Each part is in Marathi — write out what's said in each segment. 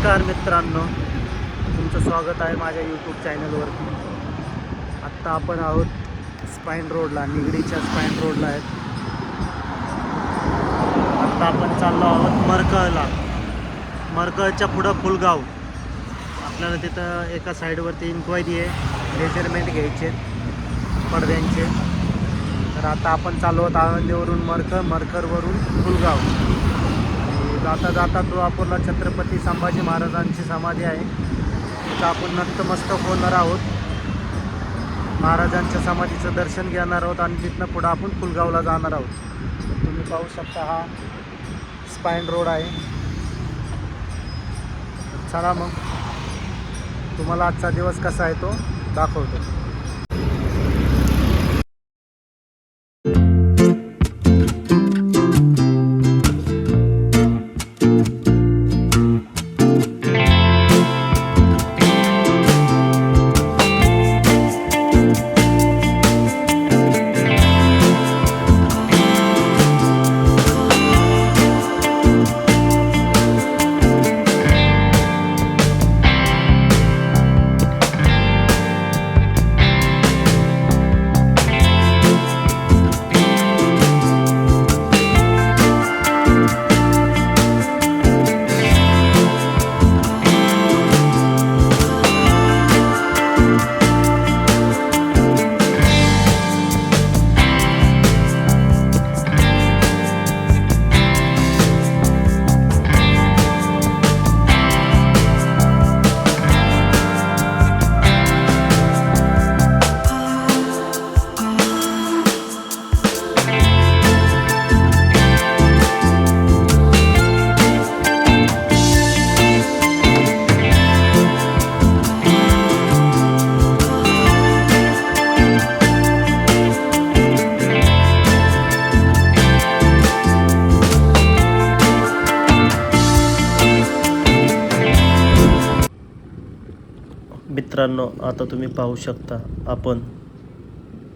नमस्कार मित्रांनो. तुमचं स्वागत आहे माझ्या यूट्यूब चॅनलवरती आत्ता आपण आहोत स्पाईन रोडला निगडीच्या स्पाईन रोडला आहेत. आत्ता आपण चाललो आहोत मरकळला. मरकळच्या पुढं फुलगाव. आपल्याला तिथं एका साईडवरती इन्क्वायरी आहे मेजरमेंट घ्यायचे पडद्यांचे. तर आता आपण चाललो आहोत आळंदीवरून मरकळ मरकरवरून फुलगाव. जाता जाता तुळापूरला छत्रपती संभाजी महाराजांची समाधी आहे. तिथं आपण नतमस्तक होणार आहोत. महाराजांच्या समाधीचं दर्शन घेणार आहोत आणि तिथनं पुढं आपण फुलगावला जाणार आहोत. तुम्ही पाहू शकता हा स्पाईन रोड आहे. चला मग. तुम्हाला आजचा दिवस कसा आहे तो दाखवतो. मित्रांनो आता तुम्ही पाहू शकता आपण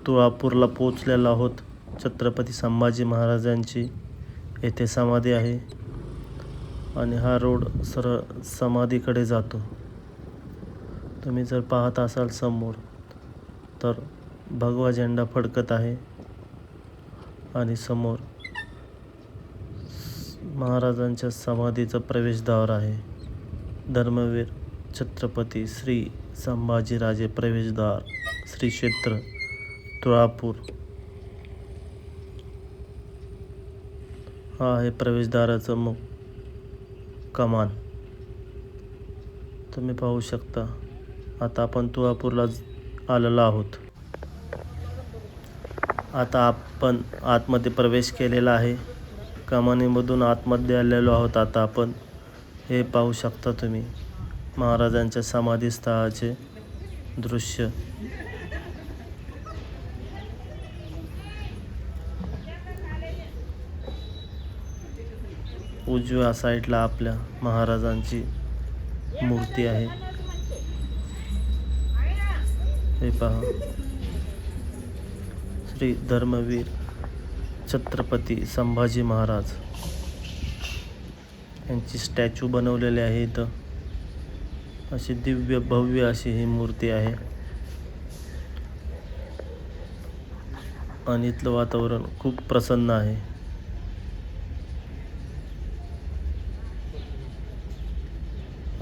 तुळापूरला पोचलेलो आहोत. छत्रपती संभाजी महाराजांची येथे समाधी आहे आणि हा रोड सरळ समाधीकडे जातो. तुम्ही जर पाहत असाल समोर तर भगवा झेंडा फडकत आहे आणि समोर महाराजांच्या समाधीचं प्रवेशद्वार आहे. धर्मवीर छत्रपती श्री संभाजीराजे प्रवेशद्वार श्री क्षेत्र तुळापूर. हा आहे प्रवेशद्वाराचं मुख कमान. तुम्ही पाहू शकता आता आपण तुळापूरला आलेलो आहोत. आता आपण आतमध्ये प्रवेश केलेला आहे. कमानीमधून आतमध्ये आलेलो आहोत आता आपण. हे पाहू शकता तुम्ही. महाराजांच्या समाधीस्थळाचे दृश्य. उजव्या साईडला आपल्या महाराजांची मूर्ती आहे. हे पहा. श्री धर्मवीर छत्रपती संभाजी महाराज. यांची स्टॅच्यू बनवलेली आहे इथं. अशी दिव्य भव्य अशी ही मूर्ती आहे. आणि इथलं वातावरण खूप प्रसन्न आहे.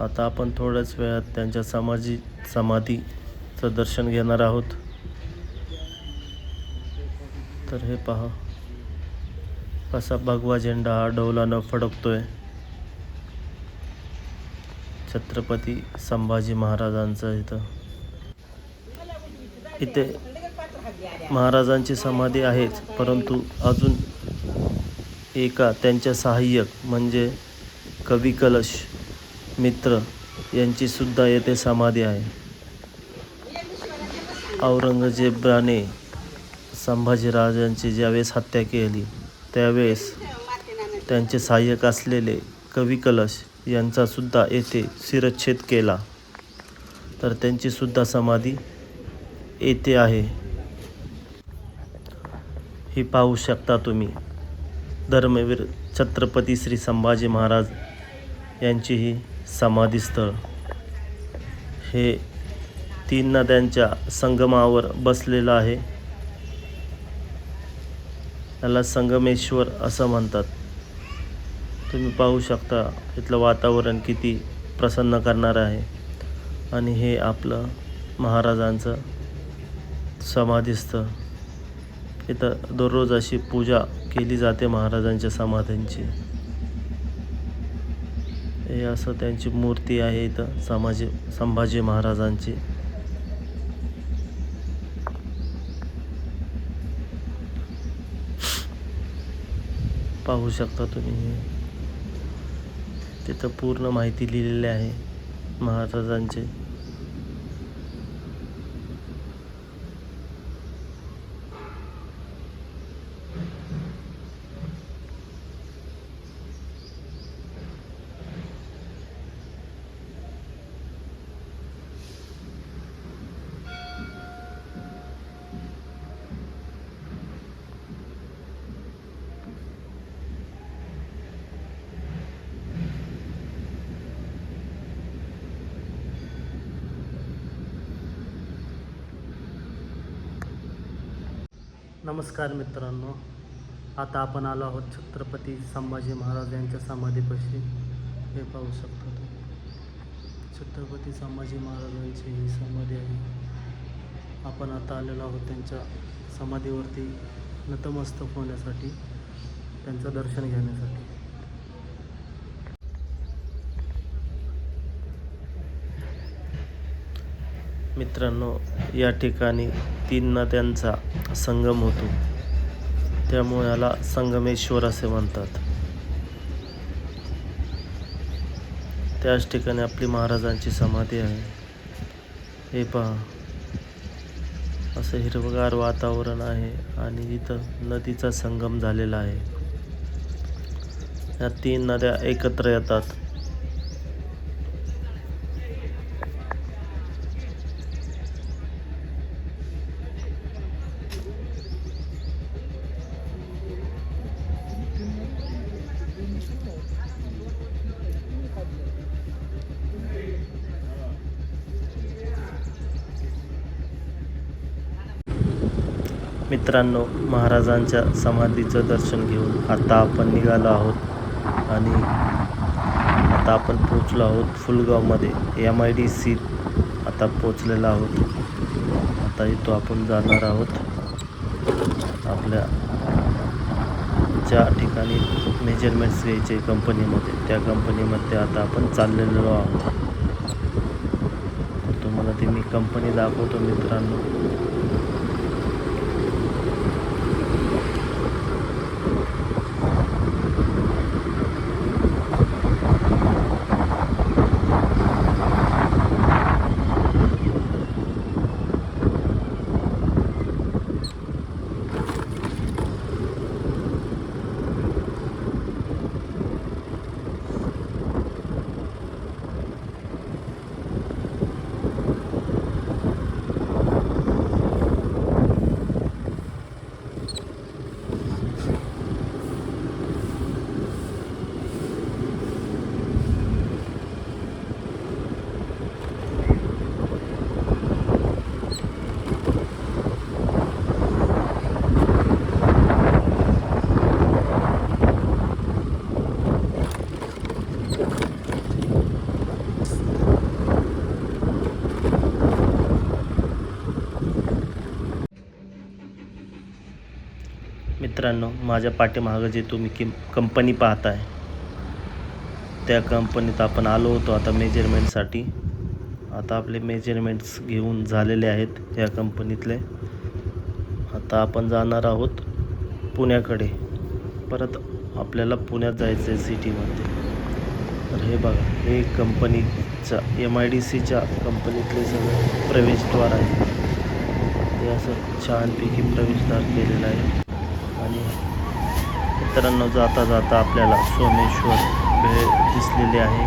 आता आपण थोड्याच वेळात त्यांच्या समाधी समाधीचं दर्शन घेणार आहोत. तर हे पहा. कसा भगवा झेंडा हा डौलानं फडकतोय. छत्रपती संभाजी महाराजांचं इथं. इथे महाराजांची समाधी आहेच परंतु अजून एका त्यांच्या सहाय्यक म्हणजे कवी कलश मित्र यांचीसुद्धा येथे समाधी आहे. औरंगजेबाने संभाजीराजांची ज्यावेळेस हत्या केली त्यावेळेस त्यांचे सहाय्यक असलेले कवी कलश यांचासुद्धा येथे शिरच्छेद केला. तर त्यांचीसुद्धा समाधी येथे आहे. ही पाहू शकता तुम्ही. धर्मवीर छत्रपती श्री संभाजी महाराज यांची ही समाधीस्थळ. हे तीन नद्यांच्या संगमावर बसलेलं आहे. याला संगमेश्वर असं म्हणतात. तुम्ही पाहू शकता इथलं वातावरण किती प्रसन्न करणारं आहे. आणि हे आपलं महाराजांचं समाधीस्थळ इथं दररोज अशी पूजा केली जाते महाराजांच्या समाधींची. हे असं त्यांची मूर्ती आहे इथं समाजी संभाजी महाराजांची. पाहू शकता तुम्ही हे. तिथं पूर्ण माहिती लिहिलेली आहे महाराजांचे. नमस्कार मित्रांनो. आता आपण आलो आहोत छत्रपती संभाजी महाराज यांच्या समाधीपाशी. हे पाहू शकता तुम्ही. छत्रपती संभाजी महाराजांची ही समाधी आहे. आपण आता आलेलो आहोत त्यांच्या समाधीवरती नतमस्तक होण्यासाठी त्यांचं दर्शन घेण्यासाठी. मित्रांनो या ठिकाणी तीन नद्यांचा संगम होतो. त्यामुळे याला संगमेश्वर असे म्हणतात. त्याच ठिकाणी आपली महाराजांची समाधी आहे. हे पहा. असं हिरवगार वातावरण आहे आणि इथं नदीचा संगम झालेला आहे. या तीन नद्या एकत्र येतात. मित्रांनो महाराजांच्या समाधीचं दर्शन घेऊन आता आपण निघालो आहोत आणि आता आपण पोचलो आहोत फुलगावमध्ये. एम आय डी सी आता पोचलेलो आहोत. आता इथं आपण जाणार आहोत. आपल्या ज्या ठिकाणी मेजरमेंट्स घ्यायचे कंपनीमध्ये त्या कंपनीमध्ये आता आपण चाललेलो आहोत. तुम्हाला ती मी कंपनी दाखवतो मित्रांनो. मित्रांनो माझ्या पाठीमागं जे तुम्ही किम कंपनी पाहताय त्या कंपनीत आपण आलो होतो आता मेजरमेंटसाठी आता आपले मेजरमेंट्स घेऊन झालेले आहेत या कंपनीतले आता आपण जाणार आहोत पुण्याकडे. परत आपल्याला पुण्यात जायचं आहे सिटीमध्ये तर हे बघा हे कंपनीच्या एम आय डी सीच्या कंपनीतले सगळं प्रवेशद्वार आहे. हे असं छानपैकी प्रवेशद्वार केलेलं आहे. मित्रांनो जाता जाता आपल्याला सोमेश्वर भेळ दिसलेली आहे.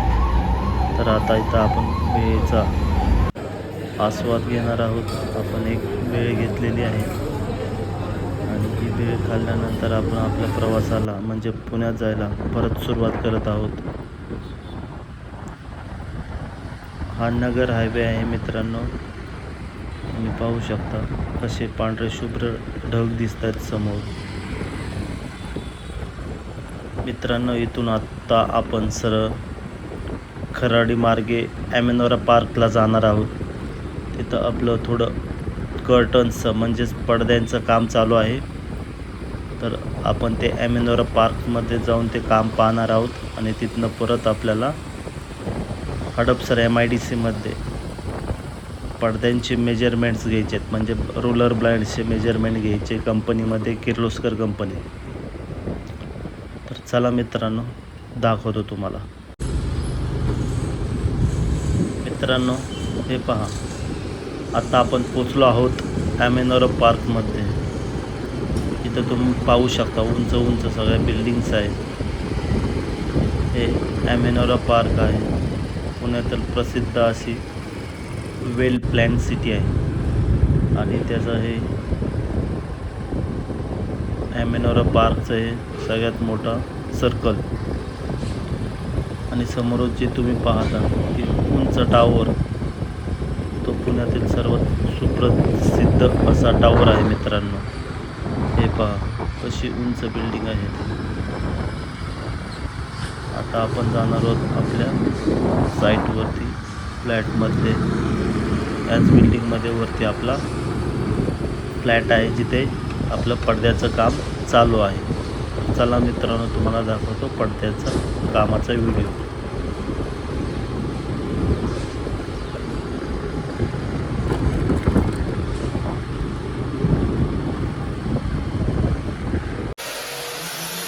तर आता इथं आपण भेळेचा आस्वाद घेणार आहोत. आपण एक भेळ घेतलेली आहे. आणि ही भेळ खाल्ल्यानंतर आपण आपल्या प्रवासाला म्हणजे पुण्यात जायला परत सुरुवात करत आहोत. हा नगर हायवे आहे मित्रांनो. तुम्ही पाहू शकता कसे पांढरे शुभ्र ढग दिसत आहेत समोर. मित्रांनो इथून आत्ता आपण सरळ खराडी मार्गे ॲमेनोरा पार्कला जाणार आहोत. तिथं आपलं थोडं कर्टन्सचं म्हणजेच पडद्यांचं काम चालू आहे. तर आपण ते ॲमेनोरा पार्कमध्ये जाऊन ते काम पाहणार आहोत आणि तिथनं परत आपल्याला हडपसर एम आय डी सीमध्ये पडद्यांचे मेजरमेंट्स म्हणजे घ्यायचे आहेत म्हणजे रोलर ब्लाइंडचे मेजरमेंट घ्यायचे. कंपनीमध्ये किर्लोस्कर कंपनी चला मित्रांनो दाखवतो तुम्हाला. मित्रांनो हे पहा. आता आपण पोचलो आहोत ॲमेनोरा पार्कमध्ये. इथं तुम्ही पाहू शकता उंच उंच सगळ्या बिल्डिंग्स आहेत. हे ॲमेनोरा पार्क आहे. पुण्यातील प्रसिद्ध अशी वेल प्लॅन सिटी आहे. आणि त्याचं हे ॲमेनोरा पार्कचं हे सगळ्यात मोठं सर्कल आणि समोरच जे तुम्ही पाहता ते उंच टावर तो पुण्यातील सर्वात सुप्रसिद्ध असा टावर आहे मित्रांनो. हे पहा कशी उंच बिल्डिंग आहे. आता आपण जाणार आहोत आपल्या साईटवरती फ्लॅटमध्ये याच बिल्डिंगमध्ये वरती आपला फ्लॅट आहे जिथे आपलं पडद्याचं काम चालू आहे. चला मित्रांनो तुम्हाला दाखवतो पडद्याचा कामाचा व्हिडिओ.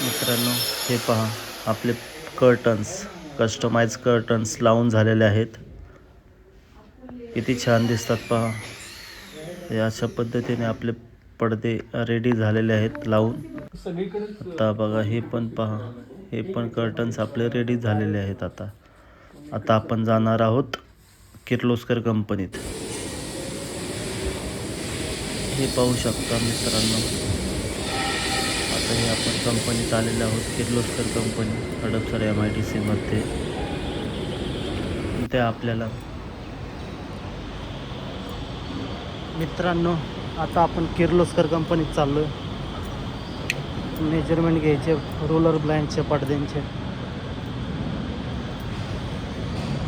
मित्रांनो हे पहा आपले कर्टन्स कस्टमाइज कर्टन्स लावून झालेले आहेत. किती छान दिसतात पहा. हे अशा पद्धतीने आपले पडदे रेडी झालेले आहेत लावून. आता बघा हे पण पहा. हे पण कर्टन्स आपले रेडी झालेले आहेत आता. आता आपण जाणार आहोत किर्लोस्कर कंपनीत. हे पाहू शकता मित्रांनो. आता हे आपण कंपनीत आलेलो आहोत Kirloskar company Hadapsar M I D सीमध्ये इथे आपल्याला मित्रांनो आता आपण किर्लोस्कर कंपनीत चाललो आहे मेजरमेंट घ्यायचे रोलर ब्लाइंडचे पडद्यांचे.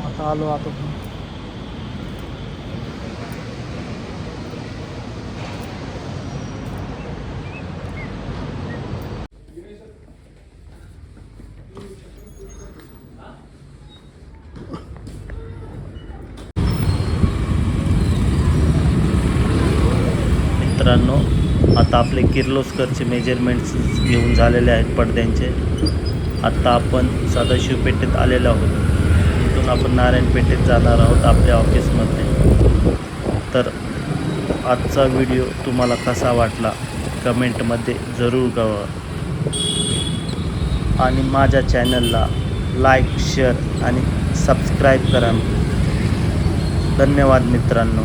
आता आलो आता. मित्रांनो आता आपले किर्लोस्करचे मेजरमेंट्स घेऊन झालेले आहेत पडद्यांचे. आत्ता आपण सदाशिव पेठेत आलेलो आहोत. इथून आपण नारायण पेठेत जाणार आहोत आपल्या ऑफिसमध्ये तर आजचा व्हिडिओ तुम्हाला कसा वाटला? कमेंटमध्ये जरूर कळवा. आणि माझ्या चॅनलला लाईक शेअर आणि सबस्क्राईब करा. धन्यवाद मित्रांनो.